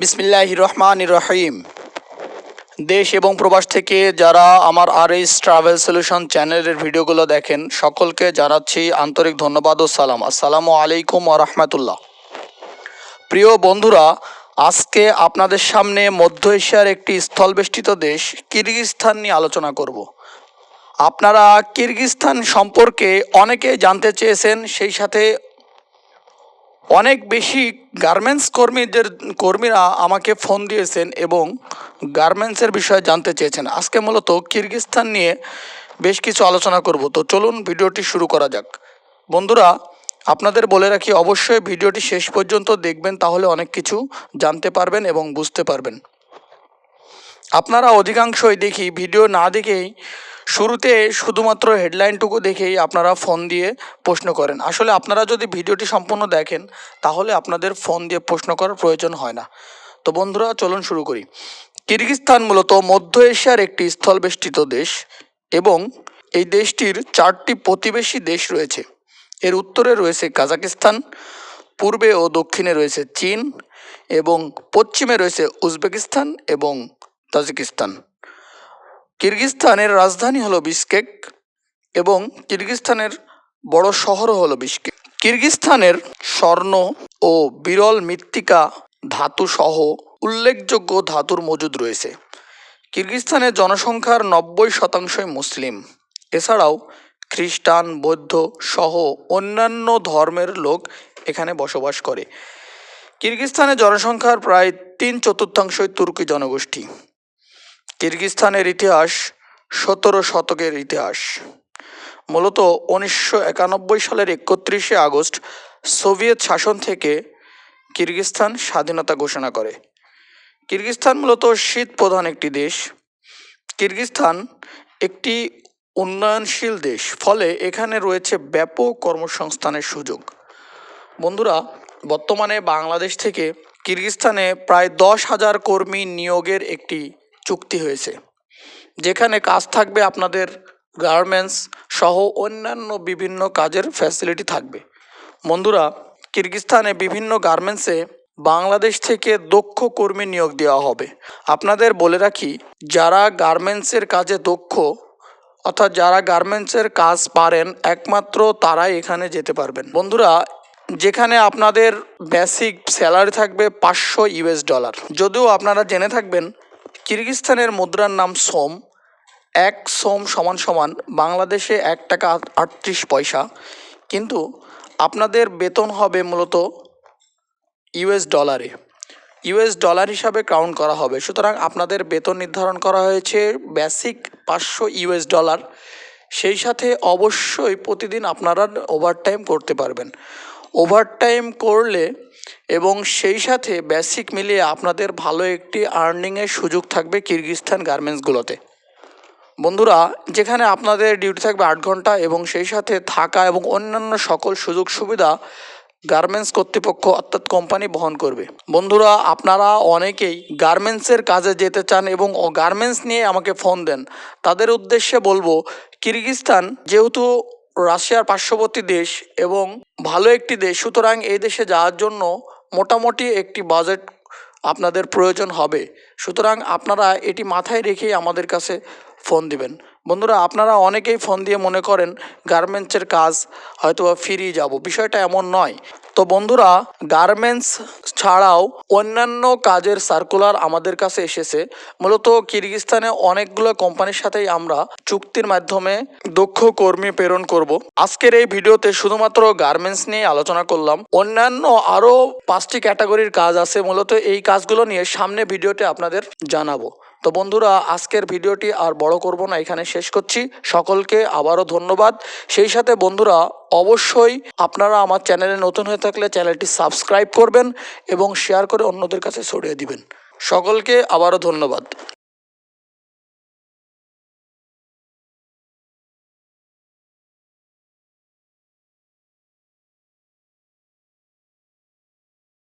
বিসমিল্লাহ রহমান রহিম দেশ এবং প্রবাস থেকে যারা আমার আর এস ট্রাভেল সলিউশন চ্যানেলের ভিডিওগুলো দেখেন, সকলকে জানাচ্ছি আন্তরিক ধন্যবাদ ও সালাম। আসসালামু আলাইকুম ও রহমতুল্লাহ। প্রিয় বন্ধুরা, আজকে আপনাদের সামনে মধ্য এশিয়ার একটি স্থলবেষ্টিত দেশ, কিরগিজস্তান নিয়ে আলোচনা করব। আপনারা কিরগিজস্তান সম্পর্কে অনেকে জানতে চেয়েছেন, সেই সাথে অনেক বেশি গার্মেন্টস কর্মীদের, কর্মীরা আমাকে ফোন দিয়েছেন এবং গার্মেন্টসের বিষয়ে জানতে চেয়েছেন। আজকে মূলত কিরগিজস্তান নিয়ে বেশ কিছু আলোচনা করব। তো চলুন ভিডিওটি শুরু করা যাক। বন্ধুরা, আপনাদের বলে রাখি, অবশ্যই ভিডিওটি শেষ পর্যন্ত দেখবেন, তাহলে অনেক কিছু জানতে পারবেন এবং বুঝতে পারবেন। আপনারা অধিকাংশই দেখি, ভিডিও না দেখেই শুরুতে শুধুমাত্র হেডলাইনটুকু দেখেই আপনারা ফোন দিয়ে প্রশ্ন করেন। আসলে আপনারা যদি ভিডিওটি সম্পূর্ণ দেখেন, তাহলে আপনাদের ফোন দিয়ে প্রশ্ন করার প্রয়োজন হয় না। তো বন্ধুরা, চলুন শুরু করি। কিরগিজস্তান মূলত মধ্য এশিয়ার একটি স্থলবেষ্টিত দেশ এবং এই দেশটির চারটি প্রতিবেশী দেশ রয়েছে। এর উত্তরে রয়েছে কাজাকিস্তান, পূর্বে ও দক্ষিণে রয়েছে চীন এবং পশ্চিমে রয়েছে উজবেকিস্তান এবং তাজিকিস্তান। কিরগিজস্তানের রাজধানী হলো বিশকেক এবং কিরগিজস্তানের বড় শহরও হলো বিশকেক। কিরগিজস্তানের স্বর্ণ ও বিরল মৃত্তিকা ধাতু সহ উল্লেখযোগ্য ধাতুর মজুদ রয়েছে। কিরগিজস্তানের জনসংখ্যার নব্বই শতাংশই মুসলিম। এছাড়াও খ্রিস্টান, বৌদ্ধ সহ অন্যান্য ধর্মের লোক এখানে বসবাস করে। কিরগিজস্তানের জনসংখ্যার প্রায় তিন চতুর্থাংশই তুর্কি জনগোষ্ঠী। কিরগিজস্তানের ইতিহাস সতেরো শতকের ইতিহাস। মূলত উনিশশো একানব্বই সালের একত্রিশে আগস্ট সোভিয়েত শাসন থেকে কিরগিজস্তান স্বাধীনতা ঘোষণা করে। কিরগিজস্তান মূলত শীত প্রধান একটি দেশ। কিরগিজস্তান একটি উন্নয়নশীল দেশ, ফলে এখানে রয়েছে ব্যাপক কর্মসংস্থানের সুযোগ। বন্ধুরা, বর্তমানে বাংলাদেশ থেকে কিরগিজস্তানে প্রায় দশ হাজার কর্মী নিয়োগের একটি চুক্তি হয়েছে। যেখানে কাজ থাকবে আপনাদের গার্মেন্টস সহ অন্যান্য বিভিন্ন কাজের ফ্যাসিলিটি থাকবে। বন্ধুরা কিরগিজস্তানে বিভিন্ন গার্মেন্টসে বাংলাদেশ থেকে দক্ষ কর্মী নিয়োগ দেওয়া হবে। আপনাদের বলে রাখি, যারা গার্মেন্টসের কাজে দক্ষ, অর্থাৎ যারা গার্মেন্টসের কাজ পারেন, একমাত্র তারাই এখানে যেতে পারবেন। বন্ধুরা, যেখানে আপনাদের বেসিক স্যালারি থাকবে পাঁচশো ইউএস ডলার। যদিও আপনারা জেনে থাকবেন কিরগিজস্তানের মুদ্রার নাম সোম। এক সোম সমান সমান বাংলাদেশে এক টাকা আটত্রিশ পয়সা। কিন্তু আপনাদের বেতন হবে মূলত ইউএস ডলারে। ইউএস ডলার হিসাবে কাউন্ট করা হবে। সুতরাং আপনাদের বেতন নির্ধারণ করা হয়েছে বেসিক পাঁচশো ইউএস ডলার। সেই সাথে অবশ্যই প্রতিদিন আপনারা ওভারটাইম করতে পারবেন। ওভারটাইম করলে এবং সেই সাথে বেসিক মিলিয়ে আপনাদের ভালো একটি আর্নিংয়ের সুযোগ থাকবে কিরগিজস্তান গার্মেন্টসগুলোতে বন্ধুরা, যেখানে আপনাদের ডিউটি থাকবে আট ঘণ্টা এবং সেই সাথে থাকা এবং অন্যান্য সকল সুযোগ সুবিধা গার্মেন্টস কর্তৃপক্ষ অর্থাৎ কোম্পানি বহন করবে। বন্ধুরা, আপনারা অনেকেই গার্মেন্টসের কাজে যেতে চান এবং গার্মেন্টস নিয়ে আমাকে ফোন দেন। তাদের উদ্দেশ্যে বলব, কিরগিজস্তান যেহেতু রাশিয়ার পার্শ্ববর্তী দেশ এবং ভালো একটি দেশ। সুতরাং এই দেশে যাওয়ার জন্য মোটামুটি একটি বাজেট আপনাদের প্রয়োজন হবে। সুতরাং আপনারা এটি মাথায় রেখেই আমাদের কাছে ফোন দিবেন। বন্ধুরা, আপনারা অনেকেই ফোন দিয়ে মনে করেন গার্মেন্টসের কাজ হয়তো বা ফিরি যাব। বিষয়টা এমন নয়। তো বন্ধুরা, গার্মেন্টস ছাড়াও অন্যান্য কাজের সার্কুলার আমাদের কাছে এসেছে। মূলত কিরগিজস্তানে অনেকগুলো কোম্পানির সাথেই আমরা চুক্তির মাধ্যমে দক্ষ কর্মী প্রেরণ করব। আজকের এই ভিডিওতে শুধুমাত্র গার্মেন্টস নিয়ে আলোচনা করলাম। অন্যান্য আরও পাঁচটি ক্যাটাগরির কাজ আছে। মূলত এই কাজগুলো নিয়ে সামনে ভিডিওতে আপনাদের জানাব। তো বন্ধুরা, আজকের ভিডিওটি আর বড় করব না, এখানে শেষ করছি। সকলকে আবারও ধন্যবাদ। সেই সাথে বন্ধুরা, অবশ্যই আপনারা আমার চ্যানেলে নতুন হয়ে থাকলে চ্যানেলটি সাবস্ক্রাইব করবেন এবং শেয়ার করে অন্যদের কাছে ছড়িয়ে দিবেন। সকলকে আবারও ধন্যবাদ।